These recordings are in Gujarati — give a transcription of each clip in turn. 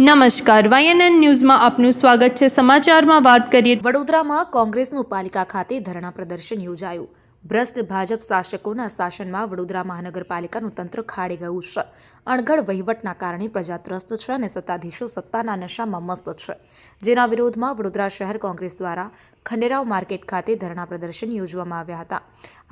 નમસ્કાર વાયએનએન ન્યૂઝમાં આપનું સ્વાગત છે. સમાચારમાં વાત કરીએ વડોદરામાં કોંગ્રેસનું પાલિકા ખાતે ધરણા પ્રદર્શન યોજાયું. ભ્રષ્ટ ભાજપ શાસકોના શાસનમાં વડોદરા મહાનગરપાલિકાનું તંત્ર ખાડી ગયું છે. અણઘડ વહીવટના કારણે પ્રજા ત્રસ્ત છે અને સત્તાધીશો સત્તાના નશામાં મસ્ત છે. જેના વિરોધમાં વડોદરા શહેર કોંગ્રેસ દ્વારા ખંડેરાવ માર્કેટ ખાતે ધરણા પ્રદર્શન યોજવામાં આવ્યા હતા.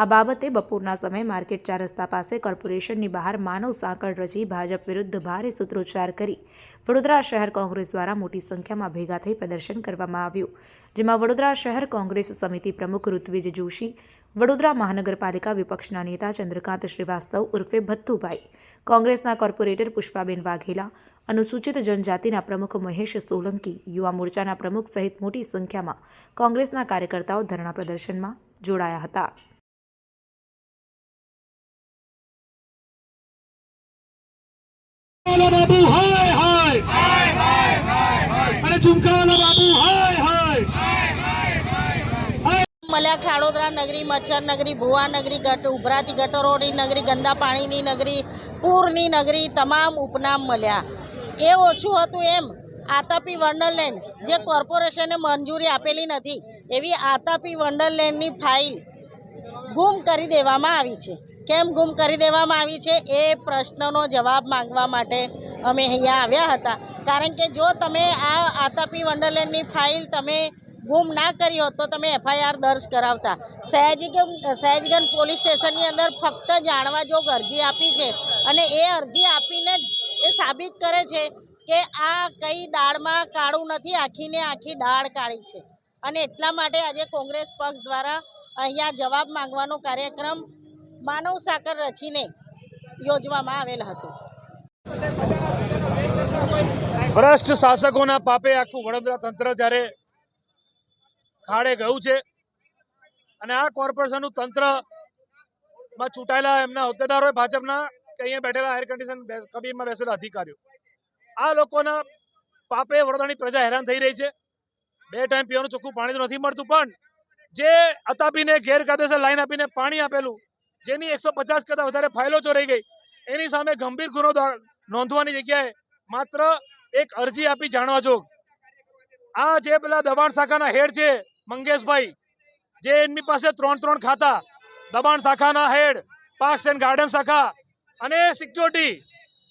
આ બાબતે બપોરના સમયે માર્કેટ ચાર રસ્તા પાસે કોર્પોરેશનની બહાર માનવ સાંકળ રચી ભાજપ વિરુદ્ધ ભારે સૂત્રોચ્ચાર કરી વડોદરા શહેર કોંગ્રેસ દ્વારા મોટી સંખ્યામાં ભેગા થઈ પ્રદર્શન કરવામાં આવ્યું. જેમાં વડોદરા શહેર કોંગ્રેસ સમિતિ પ્રમુખ ઋત્વિજ જોશી વડોદરા મહાનગરપાલિકા વિપક્ષના નેતા ચંદ્રકાંત શ્રીવાસ્તવ ઉર્ફે ભત્તુભાઈ કોંગ્રેસના કોર્પોરેટર પુષ્પાબેન વાઘેલા, અનુસૂચિત જનજાતિના પ્રમુખ મહેશ સોલંકી, યુવા મોરચાના પ્રમુખ સહિત મોટી સંખ્યામાં કોંગ્રેસના કાર્યકર્તાઓ ધરણા પ્રદર્શનમાં જોડાયા હતા. वाला મળ્યા ખાડોદરા નગરી, મચ્છર નગરી, ભુવા નગરી, ગટ ઉભરાતી ગટરોની નગરી, ગંદા પાણીની નગરી, પૂરની નગરી તમામ ઉપનામ મળ્યા. એ ઓછું હતું એમ. આતાપી વંડરલેન્ડ જે કોર્પોરેશને મંજૂરી આપેલી નથી, એવી આતાપી વંડરલેન્ડની ફાઇલ ગુમ કરી દેવામાં આવી છે. કેમ ગુમ કરી દેવામાં આવી છે એ પ્રશ્નનો જવાબ માંગવા માટે અમે અહીંયા આવ્યા હતા. કારણ કે જો તમે આ આતાપી વંડરલેન્ડની ફાઇલ તમે ગુમ ના કર્યો તો તમે એફઆઈઆર દર્જ કરાવતા. સહેજગમ સહેજગંજ પોલીસ સ્ટેશનની અંદર ફક્ત જાણવા જોગ અરજી આપી છે અને એ અરજી આપીને એ સાબિત કરે છે કે આ કઈ દાળમાં કાળું નથી, આખીને આખી દાળ કાળી છે. અને એટલા માટે આજે કોંગ્રેસ પક્ષ દ્વારા અહીંયા જવાબ માંગવાનો કાર્યક્રમ માનવ સાકર રચીને યોજવામાં આવેલ હતો. ભ્રષ્ટ શાસકોના પાપે આખું વડોદરા તંત્ર જ્યારે ખાડે ગયું છે. અને આ કોર્પોરેશનનું તંત્રમાં ચૂંટાયેલા એમના હોદ્દેદારો ભાજપના કે અહીંયા બેઠેલા એર કન્ડિશન કબીરમાં બેસેલા અધિકારીઓ. આ લોકોના પાપે વડોદરાની પ્રજા હેરાન થઈ રહી છે. બે ટાઈમ પીવાનું ચોખ્ખું પાણી તો નથી મળતું, પણ જે અતાપીને ગેરકાયદેસર લાઈન આપીને પાણી આપેલું, જેની એકસો પચાસ કરતાં વધારે ફાઇલો ચોરાઈ ગઈ, એની સામે ગંભીર ગુનો નોંધવાની જગ્યાએ માત્ર એક અરજી આપી જાણવા જોગ. આ જે પેલા દબાણ શાખાના હેડ છે મંગેશભાઈ જે એમની પાસે ત્રણ ત્રણ ખાતા, દબાણ શાખાના હેડ પાર્ક્સ એન્ડ ગાર્ડન શાખા અને સિક્યોરિટી.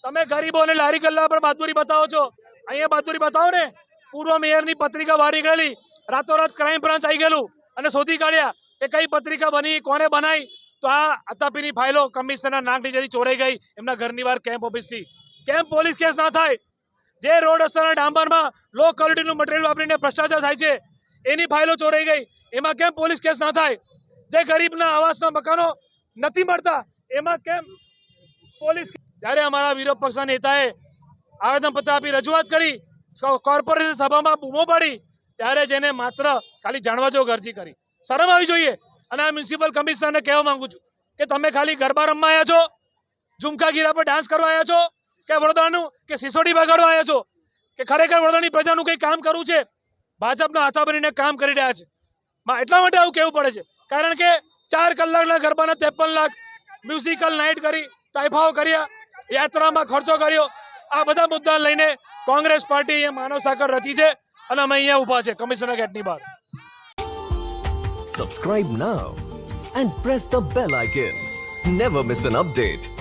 તમે ગરીબોને લારી ગલ્લા પર બહાદુરી બતાવો છો. અહીંયા બહાદુરી બતાવો ને. પૂર્વ મેયરની પત્રિકા વારી ગયેલી રાતોરાત ક્રાઇમ બ્રાન્ચ આવી ગયેલું અને શોધી કાઢ્યા કે કઈ પત્રિકા બની, કોને બનાવી તો આ અતાપીની ફાઇલો કમિશનર નાક નીચેથી ચોરાઈ ગઈ એમના ઘરની બહાર કેમ્પ ઓફિસથી કેમ પોલીસ કેસ ના થાય? જે રોડ રસ્તાના ડાંબરમાં લો ક્વોલિટીનું મટીરિયલ વાપરીને ભ્રષ્ટાચાર થાય છે. એની ફાઇલો ચોરાઈ ગઈ. એમાં કેમ પોલીસ કેસ ના થાય? જે ગરીબના આવાસના મકાનો નથી મળતા, એમાં કેમ પોલીસ જ્યારે અમારા વિરોધ પક્ષના નેતાએ આવેદનપત્ર આપી રજૂઆત કરી કોર્પોરેશન સભામાં બૂમો પાડી, ત્યારે જેને માત્ર ખાલી જાણવા જોગ અરજી કરી. શરમ આવી જોઈએ. અને આ મ્યુનિસિપલ કમિશનરને કહેવા માંગુ છું કે તમે ખાલી ગરબા રમવા આવ્યા છો, ઝુમકા ગીરા પર ડાન્સ કરવા આવ્યા છો, કે વડોદરાનું, કે સિસોડી બગાડવા આવ્યા છો, કે ખરેખર વડોદરાની પ્રજાનું કંઈ કામ કરવું છે? ભાજપના હાથા ભરીને કામ કરી રહ્યા છે. એટલા માટે આવું કહેવું પડે છે. કારણ કે ચાર કલાકના ગરબાના ત્રેપન લાખ મ્યુઝિકલ નાઇટ કરી, તાઇફાઓ કર્યા, યાત્રામાં ખર્ચો કર્યો. આ બધા મુદ્દા લઈને કોંગ્રેસ પાર્ટી અહીંયા માનવ સાકર રચી છે અને અમે અહીંયા ઊભા છે કમિશનર ગેટની બહાર. Subscribe now and press the bell icon never miss an update.